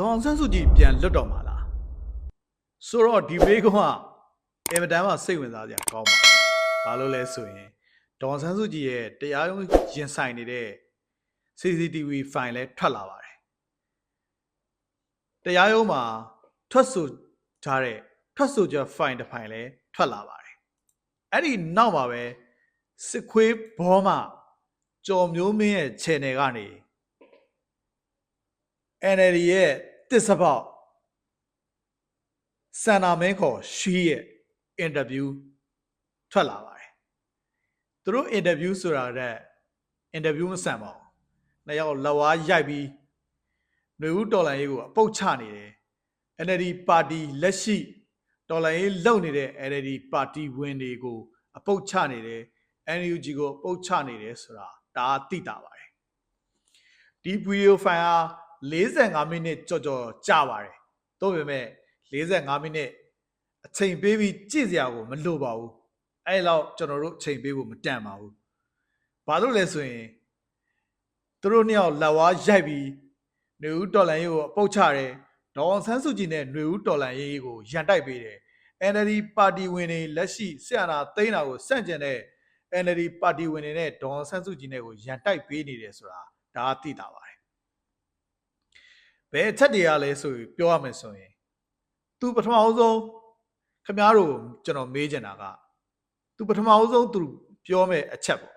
ဒေါအောင်ဆန်းစုကြည်ပြန်လွတ်တော်မှာလားဆိုတော့ဒီဘေးကအင်မတန်မှစိတ်ဝင်စားစရာကောင်းပါဘာလို့လဲဆိုရင်ဒေါအောင်ဆန်းစုကြည်ရဲ့တရားရုံးရင်ဆိုင်နေတဲ့ CCTV file လဲထွက်လာပါတယ်တရားရုံးမှာထွက်ဆိုထားတဲ့ထွက်ဆိုချက် file တစ် file လဲထွက်လာပါတယ်အဲ့ဒီနောက်မှာပဲစစ်ခွေးဘောမှကြော်မျိုးမင်းရဲ့ channel ကနေ NLD ရဲ့ တစ်စပေါက်စန္နာမင်းခေါ်ရှီရဲ့အင်တာဗျူးထွက်လာပါတယ်သူတို့အင်တာဗျူးဆိုတာတဲ့အင်တာဗျူးမဆန်ပါဘူးနှစ်ယောက်လက်ဝါးရိုက်ပြီးຫນွေဦးတော်လန်ရေးကိုအပုတ်ချနေတယ် NLD ပါတီလက်ရှိတော်လန်ရေးလုပ်နေတဲ့ NLD ပါတီဝင်တွေကိုအပုတ်ချနေတယ် NUG ကိုအပုတ်ချနေတယ်ဆိုတာဒါသိတာပါတယ်ဒီဗီဒီယိုဖိုင်ဟာ 45မိနစ်ကြော်ကြော်ကြာပါတယ်။တော့ပေမဲ့45မိနစ်အချိန်ပေးပြီးကြည့်စရာကိုမလိုပါဘူး။အဲ့လောက်ကျွန်တော်တို့အချိန်ပေးဖို့မတန်ပါဘူး။ဘာလို့လဲဆိုရင်သူတို့နှစ်ယောက်လက်ဝါးရိုက်ပြီးຫນွေဦးတော်လန်ရေးကိုအပုတ်ချတယ်။ဒေါအောင်ဆန်းစုကြည်နဲ့ຫນွေဦးတော်လန်ရေးကိုရန်တိုက်ပေးတယ်။ NLD ပါတီဝင်တွေလက်ရှိဆရာနာသိန်းတာကိုစန့်ကျင်တဲ့ NLD ပါတီဝင်တွေနဲ့ဒေါအောင်ဆန်းစုကြည်နဲ့ကိုရန်တိုက်ပေးနေတယ်ဆိုတာဒါကသိတာပါတယ် ါ ဘယ်အချက်တွေကလဲဆိုပြီးပြောရမယ်ဆိုရင်သူပထမအဆုံးခမားတို့ကျွန်တော်မေးချင်တာကသူပထမအဆုံးသူပြောမဲ့အချက်ပေါ့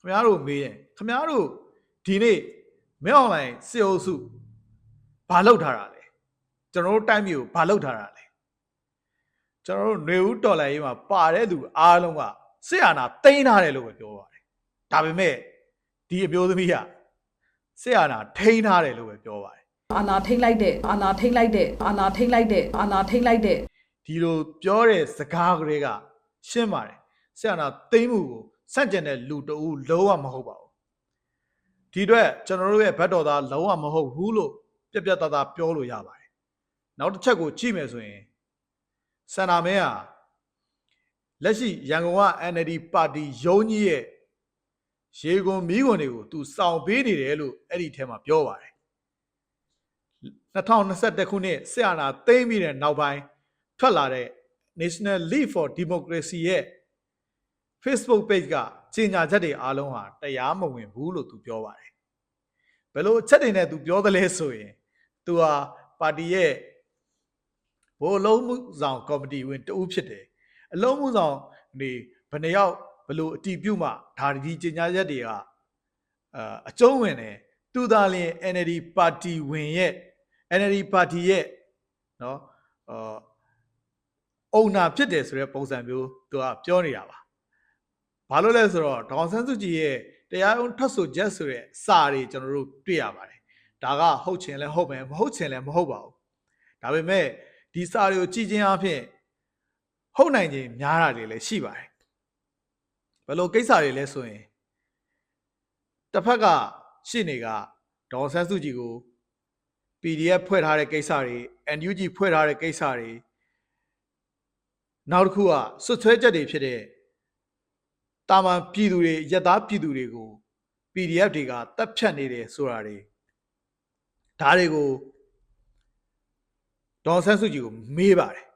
ခမားတို့မေးရင်ခမားတို့ဒီနေ့မဲအွန်လိုင်းစေအုပ်စုဘာလောက်ထားတာလဲကျွန်တော်တို့တိုင်းမျိုးဘာလောက်ထားတာလဲကျွန်တော်တို့ຫນွေဦးတော်လိုင်းရေးမှာပါတဲ့သူအားလုံးကစစ်အာဏာတိန်းထားတယ်လို့ပဲပြောပါတယ်ဒါပေမဲ့ဒီအမျိုးသမီးကစစ်အာဏာထိန်းထားတယ်လို့ပဲပြောပါတယ် အာနာထိမ့်လိုက်တဲ့အာနာထိမ့်လိုက်တဲ့အာနာထိမ့်လိုက်တဲ့အာနာထိမ့်လိုက်တဲ့ဒီလိုပြောတဲ့စကားကလေးကရှင်းပါတယ်ဆရာနာသိမ့်မှုကိုစန့်ကျင်တဲ့လူတအူးလုံးဝမဟုတ်ပါဘူးဒီအတွက်ကျွန်တော်တို့ရဲ့ဘတ်တော်သားလုံးဝမဟုတ်ဘူးလို့ပြက်ပြက်သားသားပြောလို့ရပါတယ်နောက်တစ်ချက်ကိုကြည့်မယ်ဆိုရင်စန္ဒာမဲဟာလက်ရှိရန်ကုန်က NLD ပါတီရုံးကြီးရဲ့ရေကွန်မီးကွန်တွေကိုသူစောင့်ပေးနေတယ်လို့အဲ့ဒီထဲမှာပြောပါတယ် 2021ခုနှစ်ဆရာနာသိမ်းပြီးတဲ့နောက်ပိုင်းထွက်လာတဲ့ National League for Democracy ရဲ့ Facebook page ကကြေညာချက်တွေအားလုံးဟာတရားမဝင်ဘူးလို့သူပြောပါတယ်။ဘယ်လိုအချက်တွေနဲ့သူပြောသလဲဆိုရင်သူဟာပါတီရဲ့ဘိုလ်လုံးမှုဆောင်ကော်မတီဝင်တဦးဖြစ်တယ်။အလုံးမှုဆောင်နေဘယ်နှယောက်ဘယ်လိုအတီးပြုတ်မှဒါဒီကြေညာချက်တွေကအာအကျုံးဝင်တယ်သူသာလျှင် NLD ပါတီဝင်ရဲ့ NLD ပါတီရဲ့နော်အုံနာဖြစ်တယ်ဆိုတဲ့ပုံစံမျိုးသူကပြောနေတာပါ။ဘာလို့လဲဆိုတော့ဒေါန်ဆန်းစုကြည်ရဲ့တရားရုံးထွက်ဆိုချက်ဆိုတဲ့စာတွေကျွန်တော်တို့တွေ့ရပါတယ်။ဒါကဟုတ်ချင်လဲဟုတ်မယ်မဟုတ်ချင်လဲမဟုတ်ပါဘူး။ဒါပေမဲ့ဒီစာတွေကိုကြည်ချင်းအဖြစ်ဟုတ်နိုင်ခြင်းများတာတွေလည်းရှိပါတယ်။ဘယ်လိုကိစ္စတွေလဲဆိုရင်တစ်ဖက်ကရှေ့နေကဒေါ်ဆန်းစုကြည်ကို PDF ဖွဲ့ထားတဲ့ကိစ္စတွေ NUG ဖွဲ့ထားတဲ့ကိစ္စတွေနောက်တစ်ခုကစွတ်ဆွဲချက်တွေဖြစ်တဲ့တာမန်ပြည်သူတွေရက်သားပြည်သူတွေကို PDF တွေကတပ်ဖြတ်နေတယ်ဆိုတာတွေဒါတွေကိုဒေါန်ဆန်းစုကြည်ကိုမေးပါတယ်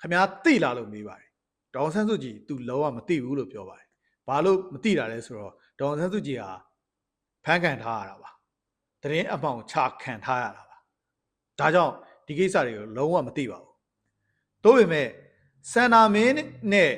ခမားသိလားလို့မေးပါတယ်ဒေါန်ဆန်းစုကြည် तू လုံးဝမသိဘူးလို့ပြောပါတယ်ဘာလို့မသိတာလဲဆိုတော့ဒေါန်ဆန်းစုကြည်ဟာဖမ်းခံထားရတာပါတရင်အမှောင်ချခံထားရတာပါ ဒါကြောင့်ဒီကိစ္စတွေကိုလုံးဝမသိပါဘူး။တို့ပေမဲ့စန္နာမင်းနဲ့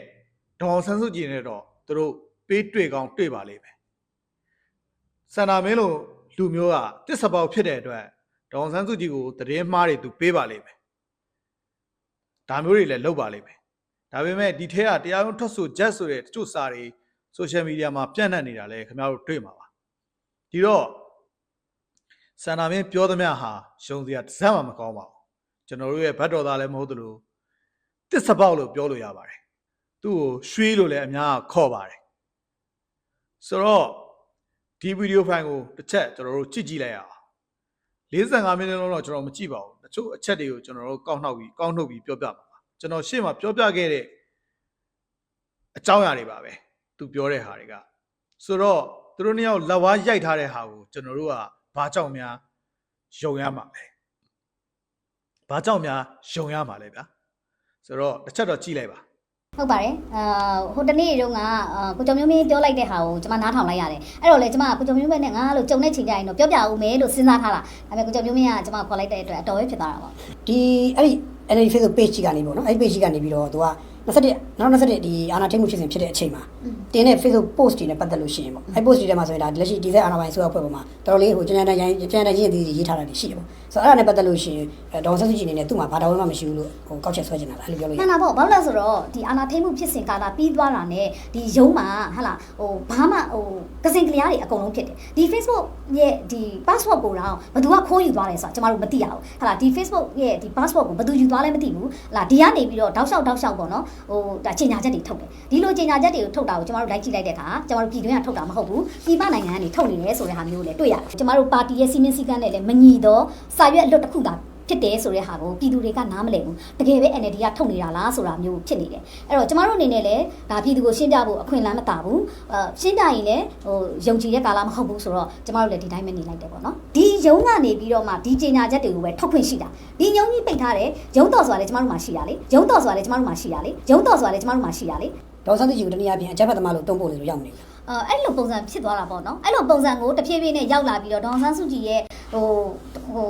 ဒေါ်ဆန်းစုကြည်နဲ့တော့သူတို့ပေးတွေ့ကောင်းတွေ့ပါလိမ့်မယ်။စန္နာမင်းလိုလူမျိုးကတစ်စပေါက်ဖြစ်တဲ့အတွက်ဒေါ်ဆန်းစုကြည်ကိုတရင်မှားတွေသူပေးပါလိမ့်မယ်။ဒါမျိုးတွေလည်းလုပ်ပါလိမ့်မယ်။ဒါပေမဲ့ဒီထဲကတရားရုံးထွက်ဆိုချက်ဆိုတဲ့တချို့စာတွေဆိုရှယ်မီဒီယာမှာပြန့်နှံ့နေတာလည်းခင်ဗျားတို့တွေ့မှာပါ။ဒီတော့ ဆန္ဒမင်းပြောသမျှဟာရှုံစရာတစ်စက်မှမကောင်းပါဘူးကျွန်တော်တို့ရဲ့ဘတ်တော်သားလည်းမဟုတ်သလိုတစ်စပေါက်လို့ပြောလို့ရပါတယ်သူ့ကိုရွှေလို့လည်းအများကခေါ်ပါတယ်ဆိုတော့ဒီဗီဒီယိုဖိုင်ကိုတစ်ချက်ကျွန်တော်တို့ကြည့်ကြည့်လိုက်ရအောင်45မိနစ်လုံးတော့ကျွန်တော်မကြည့်ပါဘူးတချို့အချက်တွေကိုကျွန်တော်တို့ကောက်နှောက်ပြီးကောက်နှုတ်ပြီးပြောပြပါပါကျွန်တော်ရှေ့မှာပြောပြခဲ့တဲ့အကြောင်းအရာတွေပါပဲသူပြောတဲ့ဟာတွေကဆိုတော့သူတို့နှစ်ယောက်လက်ဝါးရိုက်ထားတဲ့ဟာကိုကျွန်တော်တို့က ဘာကြောင့်များယုံရမှာလဲဘာကြောင့်များယုံရမှာလဲဗျာဆိုတော့တစ်ချက်တော့ကြည့်လိုက်ပါဟုတ်ပါတယ်အာဟိုတနေ့တုန်းကအာကိုကျော်မျိုးမင်းပြောလိုက်တဲ့ဟာကိုကျွန်မနားထောင်လိုက်ရတယ်အဲ့တော့လေကျွန်မကိုကျော်မျိုးမင်းနဲ့ငါလို့ကြုံတဲ့ချိန်ကျရင်တော့ပြောပြအောင်မယ်လို့စဉ်းစားထားတာဒါပေမဲ့ကိုကျော်မျိုးမင်းကကျွန်မခေါ်လိုက်တဲ့အတွက်အတော်ပဲဖြစ်သွားတာပေါ့ဒီအဲ့ဒီ NLD Facebook page ကြီးကနေပေါ့နော်အဲ့ဒီ page ကြီးကနေပြီးတော့သူက 27နောက်27ဒီအာနာထိတ်မှုဖြစ်စဉ်ဖြစ်တဲ့အချိန်မှာတင်တဲ့ Facebook post တွေနဲ့ပတ်သက်လို့ရှိရင်ပေါ့အဲ့ post တွေထဲမှာဆိုရင်ဒါလက်ရှိဒီဇက်အာနာပိုင်းဆိုရဖွဲ့ပေါ်မှာတော်တော်လေးဟိုကျန်ကျန်တိုင်းကျန်ကျန်ချင်းရေးရေးထားတာတွေရှိတယ်ပေါ့ဆိုတော့အဲ့ဒါနဲ့ပတ်သက်လို့ရှိရင်ဒေါ်ဆက်စုကြည်အနေနဲ့သူ့မှာဘာတော်မှမရှိဘူးလို့ဟိုကောက်ချက်ဆွဲချင်တာလားအဲ့လိုပြောလို့ရမှန်တာပေါ့ဘာလို့လဲဆိုတော့ဒီအာနာထိမှုဖြစ်စဉ်ကာလပြီးသွားတာနဲ့ဒီရုံးမှာဟာလာဟိုဘာမှဟိုကစင်ကလျားတွေအကုန်လုံးဖြစ်တယ်ဒီ Facebook ရဲ့ဒီ password ကိုတော့ဘယ်သူကခိုးယူသွားလဲဆိုတာကျွန်တော်တို့မသိရဘူးဟာလာဒီ Facebook ရဲ့ဒီ password ကိုဘယ်သူယူသွားလဲမသိဘူးဟာလာဒီကနေပြီးတော့တောက်လျှောက်တောက်လျှောက်ပေါ့နော်ဟိုဒါချိန်ညာချက်တွေထုတ်တယ်ဒီလိုချိန်ညာချက်တွေကိုထုတ်တာကိုကျွန်တော်တို့လိုက်ကြည့်လိုက်တဲ့အခါကျွန်တော်တို့ပြည်တွင်းကထုတ်တာမဟုတ်ဘူးပြည်ပနိုင်ငံကနေထုတ်နေတယ်ဆိုတဲ့ဟာမျိုးကိုလည်းတွေ့ရတယ်ကျွန်တော်တို့ပါတီရဲ့စီမင်းစည်းကမ်းနဲ့လည်းမညီတော့စာရွက်အလွတ်တစ်ခုသာ ဖြစ်တယ်ဆိုတဲ့ဟာကိုပြည်သူတွေကနားမလည်ဘူးတကယ်ပဲ NLD ကထုတ်နေတာလားဆိုတာမျိုးဖြစ်နေတယ်အဲ့တော့ကျမတို့အနေနဲ့လည်းဒါပြည်သူကိုရှင်းပြဖို့အခွင့်အလမ်းမတာဘူးအဲရှင်းပြရင်လည်းဟိုယုံကြည်တဲ့ကာလမဟုတ်ဘူးဆိုတော့ကျမတို့လည်းဒီတိုင်းပဲနေလိုက်တယ်ပေါ့နော်ဒီယုံကနေပြီးတော့မှဒီကြေညာချက်တွေကိုပဲထုတ်ခွင့်ရှိတာဒီယုံကြီးပိတ်ထားတယ်ယုံတော်ဆိုတာလည်းကျမတို့မှာရှိတာလေယုံတော်ဆိုတာလည်းကျမတို့မှာရှိတာလေယုံတော်ဆိုတာလည်းကျမတို့မှာရှိတာလေဒေါ်ဆက်စုကြည်ကိုတနည်းအားဖြင့်အကြမ်းဖက်သမားလို့တုံ့ပို့လို့ရောက်နေတယ်အဲအဲ့လိုပုံစံဖြစ်သွားတာပေါ့နော်အဲ့လိုပုံစံကိုတဖြည်းဖြည်းနဲ့ရောက်လာပြီးတော့ဒေါန်ဆန်းစုကြည်ရဲ့ဟိုဟို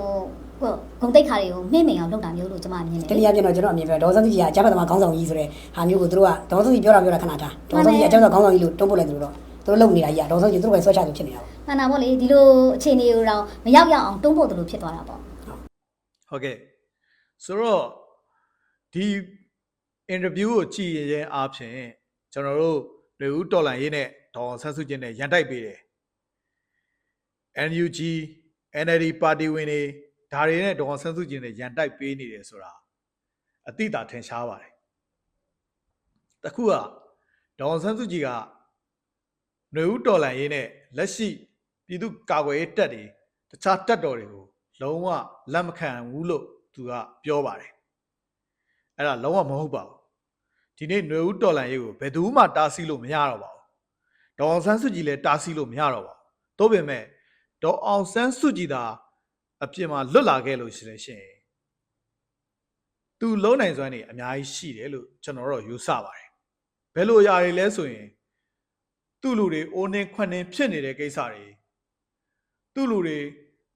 ဟိုဂုံတိတ်ခါတွေကိုနှိမ့်မိန်အောင်လုပ်တာမျိုးလို့ကျမမြင်တယ်တနည်းအားဖြင့်တော့ကျွန်တော်အမြင်ပြောဒေါ်ဆက်စုကြည်ကအကြမ်းဖက်သမားခေါင်းဆောင်ကြီးဆိုတဲ့ဟာမျိုးကိုသူတို့ကဒေါ်ဆက်စုကြည်ပြောတာပြောတာခဏထားဒေါ်ဆက်စုကြည်အကြမ်းဖက်ခေါင်းဆောင်ကြီးလို့တုံ့ပို့လိုက်တယ်လို့တော့သူတို့လုပ်နေတာကြီးကဒေါ်ဆက်စုကြည်သူတို့ပဲဆွဲချလို့ဖြစ်နေတာပေါ့မှန်တာပေါ့လေဒီလိုအခြေအနေကိုတော့မရောက်ရအောင်တွန်းပို့တယ်လို့ဖြစ်သွားတာပေါ့ဟုတ်ကဲ့ဆိုတော့ဒီ interview ကိုကြည့်ရင်အားဖြင့်ကျွန်တော်တို့လူဦးတော်လန်ရေးနဲ့ဒေါ်ဆန်းစုကြည်နဲ့ရန်တိုက်ပေးတယ် NUG NLD ပါတီဝင်တွေ ဒါတွေနဲ့ဒေါ်ဆန်းစုကြည်နဲ့ရန်တိုက်ပေးနေတယ်ဆိုတာအတိအတာထင်ရှားပါတယ်တခုကဒေါ်ဆန်းစုကြည်ကလူဦးတော်လန်ရေးနဲ့လက်ရှိပြည်သူ့ကာကွယ်ရေးတပ်တွေတခြားတပ်တော်တွေကိုလုံးဝလက်မခံဘူးလို့သူကပြောပါတယ်အဲ့ဒါလုံးဝမဟုတ်ပါဘူးဒီနေ့ຫນွေဦးတော်လန်ရေးကိုဘယ်သူမှတားဆီးလို့မရတော့ပါဘူးဒေါအောင်ဆန်းစုကြည်လည်းတားဆီးလို့မရတော့ပါဘူးသို့ပေမဲ့ဒေါအောင်ဆန်းစုကြည်သာ အပြင်မှာလွတ်လာခဲ့လို့ရှိရင်ရှင်သူလုံးနိုင်စွမ်းနေအများကြီးရှိတယ်လို့ကျွန်တော်တို့ယူဆပါတယ်ဘယ်လိုအရာတွေလဲဆိုရင်သူ့လူတွေအိုးနှင်းခွန်းနှင်းဖြစ်နေတဲ့ကိစ္စတွေသူ့လူတွေ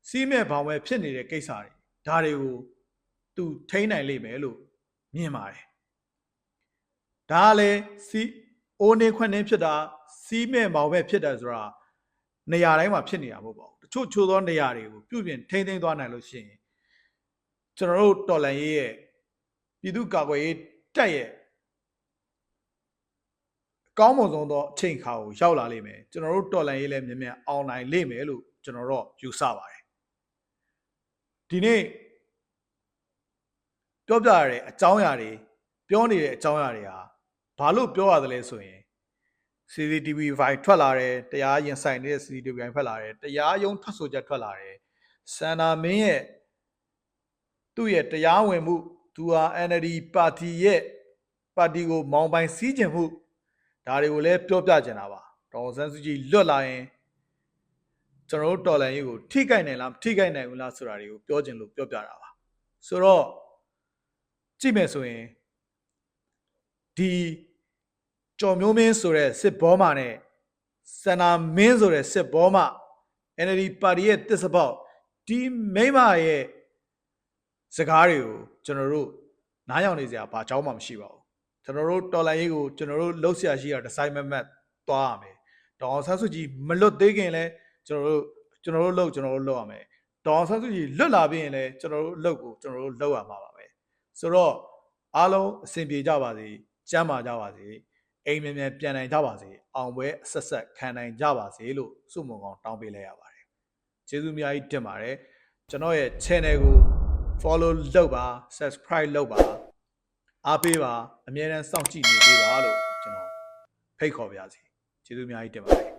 စီးမဲ့ဘောင်ပဲဖြစ်နေတဲ့ကိစ္စတွေဒါတွေကိုသူထိန်းနိုင်လိမ့်မယ်လို့မြင်ပါတယ်ဒါကလည်းစီးအိုးနေခွန်းနေဖြစ်တာစီးမဲ့ဘောင်ပဲဖြစ်တယ်ဆိုတာနေရာတိုင်းမှာဖြစ်နေတာမဟုတ်ပါဘူးတ ချို့ချိုးသောနေရာတွေကိုပြုပြင်ထိန်းသိမ်းသွားနိုင်လို့ရှိရင်ကျွန်တော်တို့တော်လန်ရေးရဲ့ပြည်သူ့ကာကွယ်ရေးတပ်ရဲ့အကောင်းမွန်ဆုံးသောအချိန်ခါကိုရောက်လာလိမ့်မယ်ကျွန်တော်တို့တော်လန်ရေးလည်းမြင်မြန်အောင်နိုင်လိမ့်မယ်လို့ကျွန်တော်တို့ယူဆပါတယ်ဒီနေ့ပြောပြရတဲ့အကြောင်းအရာတွေပြောနေတဲ့အကြောင်းအရာတွေဟာဘာလို့ပြောရတယ်လဲဆိုရင် CCTV 5ထွက်လာတယ်တရားရင်ဆိုင်နေတဲ့ CCTV 5ထွက်လာတယ်တရားရုံးထွက်ဆိုချက်ထွက်လာတယ်စန္ဒာမင်းရဲ့သူ့ရဲ့တရားဝင်မှုသူဟာ NLD ပါတီရဲ့ပါတီကိုမောင်းပိုင်စီးကျင်မှုဒါတွေကိုလည်းပြောပြကြတာပါဒေါ်စန်းစုကြည်လွတ်လာရင်ကျွန်တော်တို့တော်လန်ရေးကိုထိခိုက်နိုင်လားမထိခိုက်နိုင်ဘူးလားဆိုတာတွေကိုပြောချင်လို့ပြောပြတာပါဆိုတော့ကြည့်မယ်ဆိုရင်ဒီ ကြော်မျိုးမင်းဆိုတဲ့စစ်ဘောမာနဲ့စန္နာမင်းဆိုတဲ့စစ်ဘောမာ NLD ပါတီရဲ့တစ်စပေါက်ဒီမိမရဲ့စကားတွေကိုကျွန်တော်တို့နားယောင်နေစရာဘာအကြောင်းမှမရှိပါဘူးကျွန်တော်တို့တော်လန်ရေးကိုကျွန်တော်တို့လှုပ်ရှားရှိတာဒီဇိုင်းမက်မက်သွားရမယ်ဒေါအောင်ဆန်းစုကြည်မလွတ်သေးခင်လဲကျွန်တော်တို့ကျွန်တော်တို့လုပ်ကျွန်တော်တို့လုပ်ရမယ်ဒေါအောင်ဆန်းစုကြည်လွတ်လာပြီးရင်လည်းကျွန်တော်တို့လုပ်ကိုကျွန်တော်တို့လုပ်ရမှာပါပဲဆိုတော့အားလုံးအဆင်ပြေကြပါစေကျမ်းမာကြပါစေ အိမ်မြန်မြန်ပြန်နိုင်ကြပါစေအောင်ပွဲအဆက်ဆက်ခံနိုင်ကြပါစေလို့စုမုံကောင်တောင်းပေးလိုက်ရပါတယ်ကျေးဇူးအများကြီးတင်ပါတယ်ကျွန်တော်ရဲ့ channel ကို follow လုပ်ပါ subscribe လုပ်ပါအားပေးပါအမြဲတမ်းစောင့်ကြည့်နေပေးပါလို့ကျွန်တော်ဖိတ်ခေါ်ပါရစေကျေးဇူးအများကြီးတင်ပါတယ်